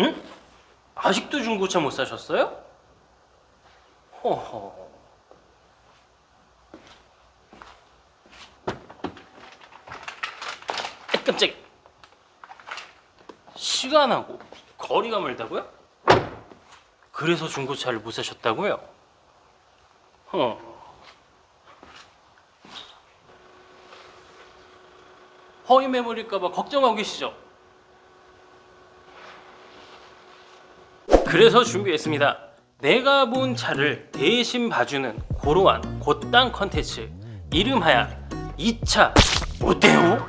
응? 아직도 중고차 못 사셨어요? 허허. 아, 깜짝. 시간하고 거리가 멀다고요? 그래서 중고차를 못 사셨다고요? 어. 허위 매물일까봐 걱정하고 계시죠? 그래서 준비했습니다. 내가 본 차를 대신 봐주는 고로한 곧땅 컨텐츠 이름하여 2차 어때요?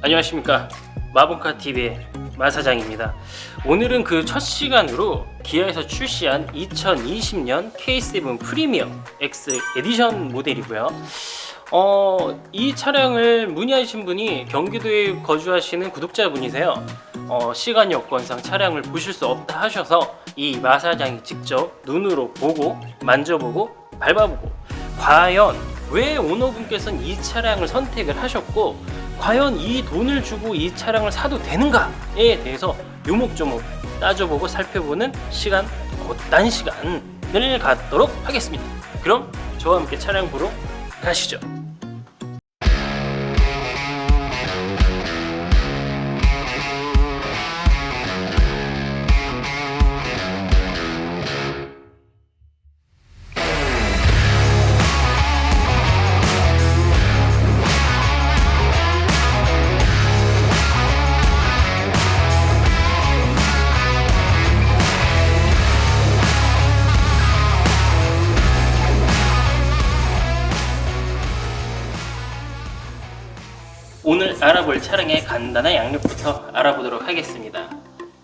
안녕하십니까 마본카 TV의 마사장입니다. 오늘은 그 첫 시간으로 기아에서 출시한 2020년 K7 프리미엄 X 에디션 모델이고요. 어, 이 차량을 문의하신 분이 경기도에 거주하시는 구독자분이세요. 어, 시간 여건상 차량을 보실 수 없다 하셔서 이 마사장이 직접 눈으로 보고 만져보고 밟아보고 과연 왜 오너분께서는 이 차량을 선택을 하셨고 과연 이 돈을 주고 이 차량을 사도 되는가에 대해서 요목조목 따져보고 살펴보는 시간 곧단 시간을 갖도록 하겠습니다. 그럼 저와 함께 차량 보러 가시죠. 오늘 알아볼 차량의 간단한 양력부터 알아보도록 하겠습니다.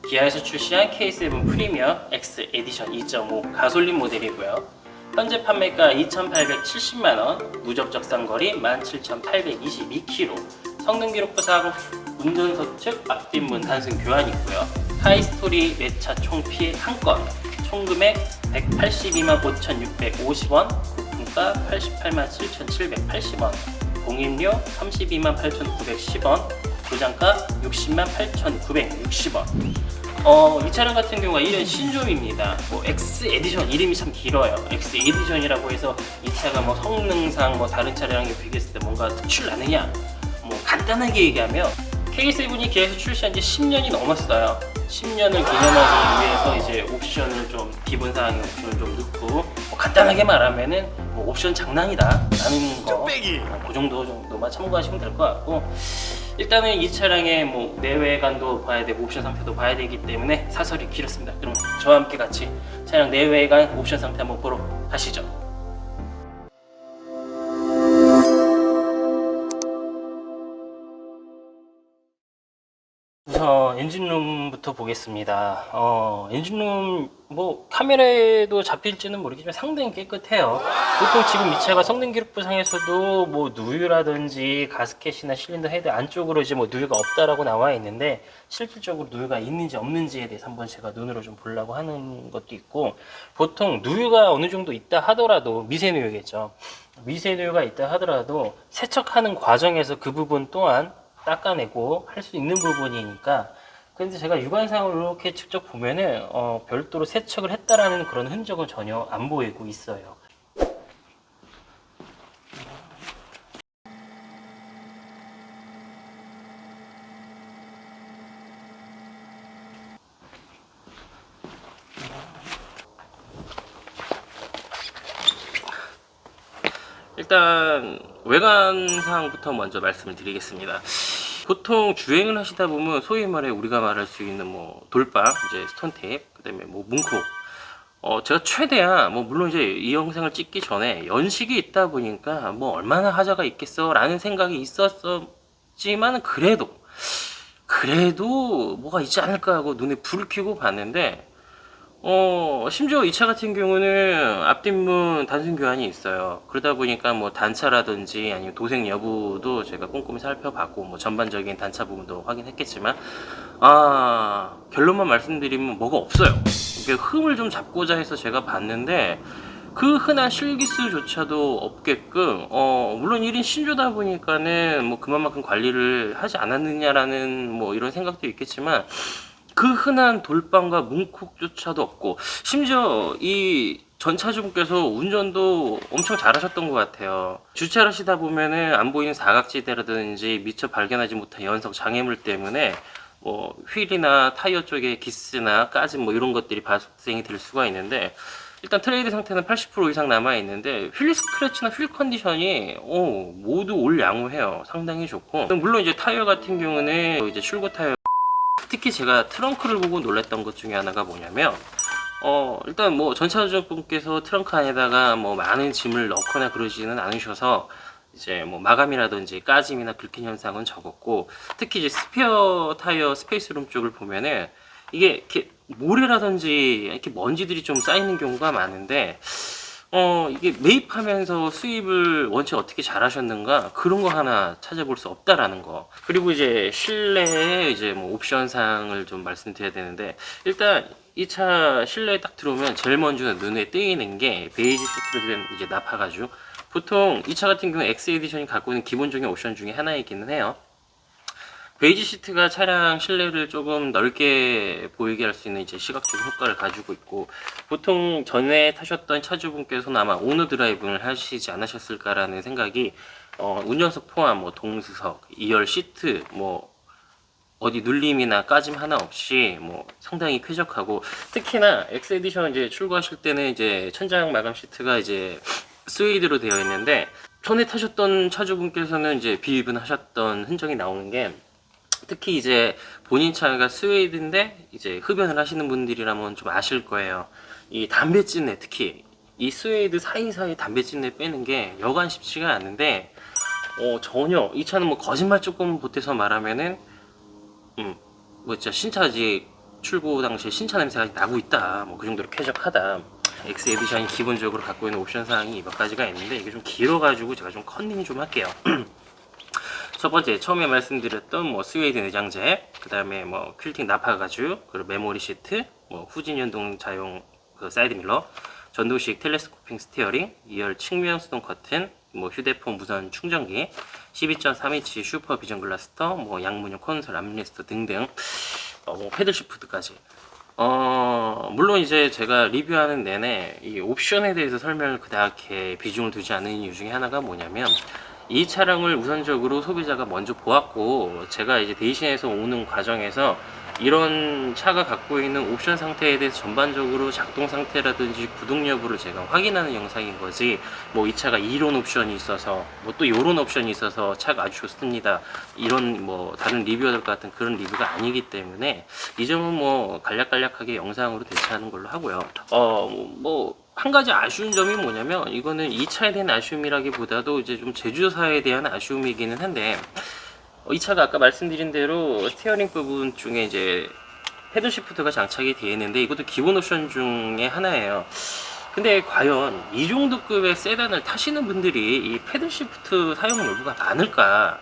기아에서 출시한 K7 프리미엄 X 에디션 2.5 가솔린 모델이고요. 현재 판매가 2,870만 원, 누적 적산거리 17,822km, 성능 기록 부상 운전석 측 앞뒷문 단순 교환 있고요. 하이스토리 매차 총피 한 건, 총금액 182만 5,650원, 부품가 88만 7,780원, 공임료 32만 8,910원, 보장가 60만 8,960원. 어, 이 차량 같은 경우가 1년 신조입니다. 뭐 X 에디션 이름이 참 길어요. X 에디션이라고 해서 이 차가 뭐 성능상 뭐 다른 차량에 비교했을 때 뭔가 특출 나느냐? 뭐 간단하게 얘기하면 K7이 기아에서 출시한 지 10년이 넘었어요. 10년을 기념하기 위해서 이제 옵션을 좀 기본 사항의 옵션을 좀 넣고 뭐 간단하게 말하면은 뭐 옵션 장난이다라는 거. 어, 그 정도 정도만 참고하시면 될 것 같고 일단은 이 차량의 뭐 내외관도 봐야 되고 옵션 상태도 봐야 되기 때문에 사설이 길었습니다. 그럼 저와 함께 같이 차량 내외관 옵션 상태 한번 보러 가시죠. 엔진룸부터 보겠습니다. 어, 엔진룸 뭐 카메라에도 잡힐지는 모르겠지만 상당히 깨끗해요. 보통 지금 이 차가 성능 기록부상에서도 뭐 누유라든지 가스켓이나 실린더 헤드 안쪽으로 이제 뭐 누유가 없다라고 나와 있는데 실질적으로 누유가 있는지 없는지에 대해서 한번 제가 눈으로 좀 보려고 하는 것도 있고 보통 누유가 어느 정도 있다 하더라도 미세 누유겠죠. 미세 누유가 있다 하더라도 세척하는 과정에서 그 부분 또한 닦아내고 할 수 있는 부분이니까 근데 제가 육안상으로 이렇게 직접 보면은 어, 별도로 세척을 했다라는 그런 흔적은 전혀 안 보이고 있어요. 일단 외관상부터 먼저 말씀을 드리겠습니다. 보통 주행을 하시다 보면 소위 말해 우리가 말할 수 있는 뭐 돌빵, 이제 스톤 테이프, 그다음에 뭐 문콕. 어 제가 최대한 뭐 물론 이제 이 영상을 찍기 전에 연식이 있다 보니까 뭐 얼마나 하자가 있겠어라는 생각이 있었지만 그래도 그래도 뭐가 있지 않을까 하고 눈에 불을 켜고 봤는데 어, 심지어 이 차 같은 경우는 앞뒷문 단순 교환이 있어요. 그러다 보니까 뭐 단차라든지 아니면 도색 여부도 제가 꼼꼼히 살펴봤고, 뭐 전반적인 단차 부분도 확인했겠지만, 아, 결론만 말씀드리면 뭐가 없어요. 이게 흠을 좀 잡고자 해서 제가 봤는데, 그 흔한 실기수조차도 없게끔 어 물론 1인 신조다 보니까는 뭐 그만큼 관리를 하지 않았느냐라는 뭐 이런 생각도 있겠지만 그 흔한 돌방과 문콕조차도 없고 심지어 이 전차주분께서 운전도 엄청 잘하셨던 것 같아요. 주차를 하시다 보면은 안 보이는 사각지대라든지 미처 발견하지 못한 연석 장애물 때문에 뭐 휠이나 타이어 쪽에 기스나 까짐 뭐 이런 것들이 발생이 될 수가 있는데 일단 트레이드 상태는 80% 이상 남아 있는데 휠 스크래치나 휠 컨디션이 오, 모두 올 양호해요. 상당히 좋고 물론 이제 타이어 같은 경우는 이제 출고 타이어 특히 제가 트렁크를 보고 놀랐던 것 중에 하나가 뭐냐면 어 일단 뭐 전차주분께서 트렁크 안에다가 뭐 많은 짐을 넣거나 그러지는 않으셔서 이제 뭐 마감이라든지 까짐이나 긁힌 현상은 적었고 특히 이제 스페어 타이어 스페이스룸 쪽을 보면은 이게 이렇게 모래라든지 이렇게 먼지들이 좀 쌓이는 경우가 많은데 어 이게 매입하면서 수입을 원체 어떻게 잘하셨는가? 그런 거 하나 찾아볼 수 없다라는 거. 그리고 이제 실내에 이제 뭐 옵션상을 좀 말씀드려야 되는데 일단 이 차 실내에 딱 들어오면 제일 먼저 눈에 띄는 게 베이지 시트로 된 이제 나파 가죽. 보통 이 차 같은 경우 X 에디션이 갖고 있는 기본적인 옵션 중에 하나이기는 해요 베이지 시트가 차량 실내를 조금 넓게 보이게 할 수 있는 이제 시각적 효과를 가지고 있고 보통 전에 타셨던 차주분께서는 아마 오너 드라이브를 하시지 않으셨을까라는 생각이 어, 운전석 포함 뭐 동수석, 2열 시트 뭐 어디 눌림이나 까짐 하나 없이 뭐 상당히 쾌적하고 특히나 X 에디션 이제 출고하실 때는 이제 천장 마감 시트가 이제 스웨이드로 되어 있는데 전에 타셨던 차주분께서는 이제 비입은 하셨던 흔적이 나오는 게 특히 이제 본인 차가 스웨이드인데 이제 흡연을 하시는 분들이라면 좀 아실 거예요. 이 담배 찐내 특히 이 스웨이드 사이사이 담배 찐내 빼는 게 여간 쉽지가 않은데 어 전혀 이 차는 뭐 거짓말 조금 보태서 말하면은 음 뭐 진짜 신차지 출고 당시에 신차 냄새가 나고 있다. 뭐 그 정도로 쾌적하다. X 에디션이 기본적으로 갖고 있는 옵션 사항이 몇 가지가 있는데 이게 좀 길어가지고 제가 좀 컨닝 좀 할게요 첫 번째 처음에 말씀드렸던 뭐 스웨이드 내장재, 그 다음에 뭐 퀼팅 나파 가죽, 그리고 메모리 시트, 뭐 후진 연동 자용 그 사이드 밀러, 전도식 텔레스코핑 스티어링, 2열 측면 수동 커튼, 뭐 휴대폰 무선 충전기, 12.3인치 슈퍼 비전 글라스터, 뭐 양문형 콘솔 암레스트 등등, 어, 뭐 패들 시프트까지. 어, 물론 이제 제가 리뷰하는 내내 이 옵션에 대해서 설명을 그다게 비중을 두지 않는 이유 중에 하나가 뭐냐면 이 차량을 우선적으로 소비자가 먼저 보았고 제가 이제 대신해서 오는 과정에서 이런 차가 갖고 있는 옵션 상태에 대해서 전반적으로 작동 상태라든지 구동 여부를 제가 확인하는 영상인 거지 뭐 이 차가 이런 옵션이 있어서 뭐 또 이런 옵션이 있어서 차가 아주 좋습니다. 이런 뭐 다른 리뷰어들 같은 그런 리뷰가 아니기 때문에 이 점은 뭐 간략간략하게 영상으로 대체하는 걸로 하고요. 어뭐 한 가지 아쉬운 점이 뭐냐면 이거는 이 차에 대한 아쉬움이라기보다도 이제 좀 제조사에 대한 아쉬움이기는 한데 어, 이 차가 아까 말씀드린 대로 스티어링 부분 중에 이제 헤드 시프트가 장착이 되어 있는데 이것도 기본 옵션 중에 하나예요. 근데 과연 이 정도 급의 세단을 타시는 분들이 이 패들 시프트 사용 여부가 많을까?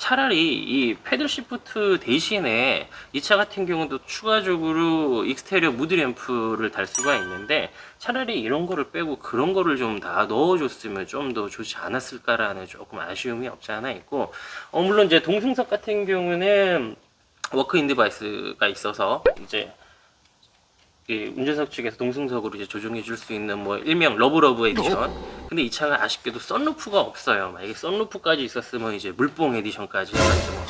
차라리 이 패들 시프트 대신에 이 차 같은 경우도 추가적으로 익스테리어 무드 램프를 달 수가 있는데 차라리 이런 거를 빼고 그런 거를 좀 다 넣어줬으면 좀 더 좋지 않았을까라는 조금 아쉬움이 없지 않아 있고 어 물론 이제 동승석 같은 경우는 워크인 디바이스가 있어서 이제 이 운전석 측에서 동승석으로 이제 조정해 줄 수 있는 뭐 일명 러브러브 에디션. 근데 이 차가 아쉽게도 썬루프가 없어요. 만약에 썬루프까지 있었으면 이제 물뽕 에디션까지 해가지고 뭐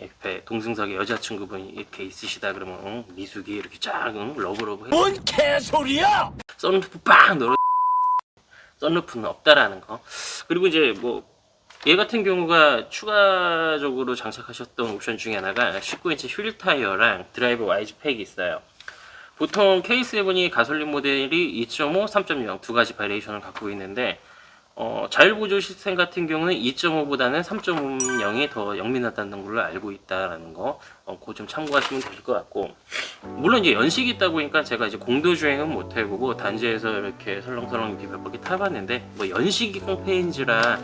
옆에 동승석에 여자친구분이 이렇게 있으시다 그러면 응, 미숙이 이렇게 쫙 응, 러브러브 해. 뭔 개소리야! 썬루프 빵 넣어. 썬루프는 없다라는 거. 그리고 이제 뭐 얘 같은 경우가 추가적으로 장착하셨던 옵션 중에 하나가 19인치 휠 타이어랑 드라이브 와이즈 팩이 있어요. 보통 K7이 가솔린 모델이 2.5, 3.0 두 가지 바리에이션을 갖고 있는데 어, 자율보조 시스템 같은 경우는 2.5보다는 3.0이 더 영민하다는 걸로 알고 있다라는 거, 어, 그거 좀 참고하시면 될 것 같고, 물론 이제 연식이 있다 보니까 제가 이제 공도 주행은 못 해보고 단지에서 이렇게 설렁설렁 이렇게 몇 바퀴 타봤는데, 뭐 연식이 깡패인지라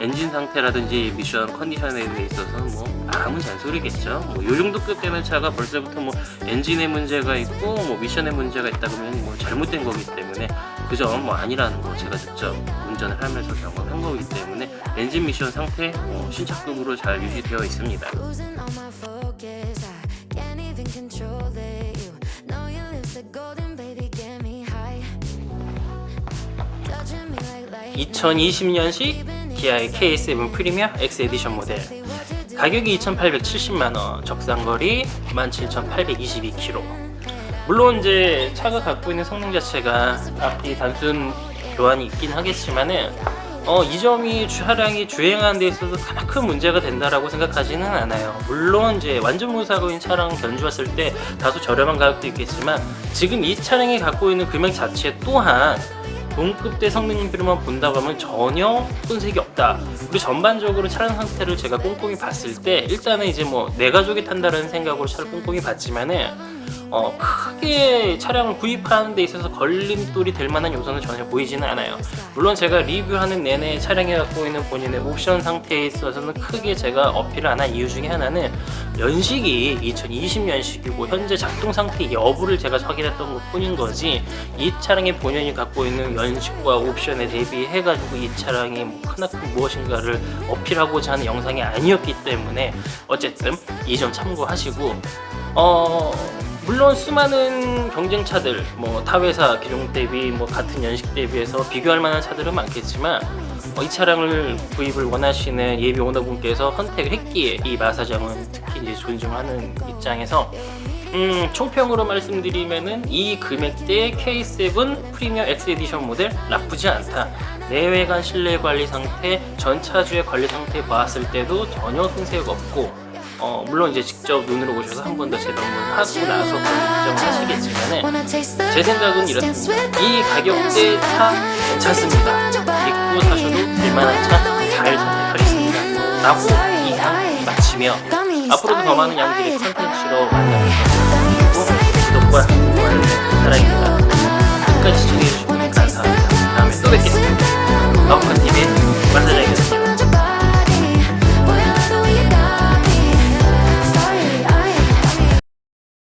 엔진 상태라든지 미션 컨디션에 있어서는 뭐 아무 잔소리겠죠. 뭐 요 정도 급 되는 차가 벌써부터 뭐 엔진에 문제가 있고 뭐 미션에 문제가 있다 그러면 뭐 잘못된 거기 때문에 그점 뭐 아니라는 거 제가 직접 운전을 하면서 경험한 거기 때문에 엔진 미션 상태 어, 신차급으로 잘 유지되어 있습니다. Losing all my focus. I can't even control it. You know your lips are golden, baby, get me high. Touching me like light. 2020년식 기아의 K7 프리미어 X 에디션 모델 가격이 2,870만 원, 적상거리 17,822km. 물론 이제 차가 갖고 있는 성능 자체가 앞뒤 단순 교환이 있긴 하겠지만은 어, 이 점이 차량이 주행하는 데 있어서 가장 큰 문제가 된다라고 생각하지는 않아요. 물론 이제 완전 무사고인 차량 견주었을 때 다소 저렴한 가격도 있겠지만 지금 이 차량이 갖고 있는 금액 자체 또한 동급대 성능비로만 본다고 하면 전혀 손색이 없다. 그리고 전반적으로 차량 상태를 제가 꼼꼼히 봤을 때 일단은 이제 뭐 내 가족이 탄다는 생각으로 차를 꼼꼼히 봤지만은 어, 크게 차량을 구입하는 데 있어서 걸림돌이 될 만한 요소는 전혀 보이지는 않아요. 물론 제가 리뷰하는 내내 차량이 갖고 있는 본인의 옵션 상태에 있어서는 크게 제가 어필을 안 한 이유 중에 하나는 연식이 2020년식이고 현재 작동 상태 여부를 제가 확인했던 것 뿐인 거지 이 차량의 본연이 갖고 있는 연식과 옵션에 대비해 가지고 이 차량이 뭐 크나큰 무엇인가를 어필하고자 하는 영상이 아니었기 때문에 어쨌든 이 점 참고하시고 어 물론 수많은 경쟁차들 뭐 타회사 기종 대비 뭐 같은 연식 대비해서 비교할 만한 차들은 많겠지만 어, 이 차량을 구입을 원하시는 예비 오너분께서 선택을 했기에 이 마사장은 특히 이제 존중하는 입장에서 음, 총평으로 말씀드리면은 이 금액대의 K7 프리미어 X 에디션 모델 나쁘지 않다. 내외관 실내 관리 상태, 전 차주의 관리 상태 봤을 때도 전혀 손색 없고 어, 물론 이제 직접 눈으로 보셔서 한 번 더 재방문 하고 나서 그런 결정을 하시겠지만 제 생각은 이렇습니다. 이 가격대 차 괜찮습니다. 입고 사셔도 될만한 차 잘 선택하겠습니다. 라고 이상 마치며 앞으로도 더 많은 양들의 컨텐츠로 만나뵙고 구독과 좋아요 부탁드립니다. 끝까지 시청해주시고 감사합니다. 다음에 또 뵙겠습니다. 마우컨TV의 만나자입니다.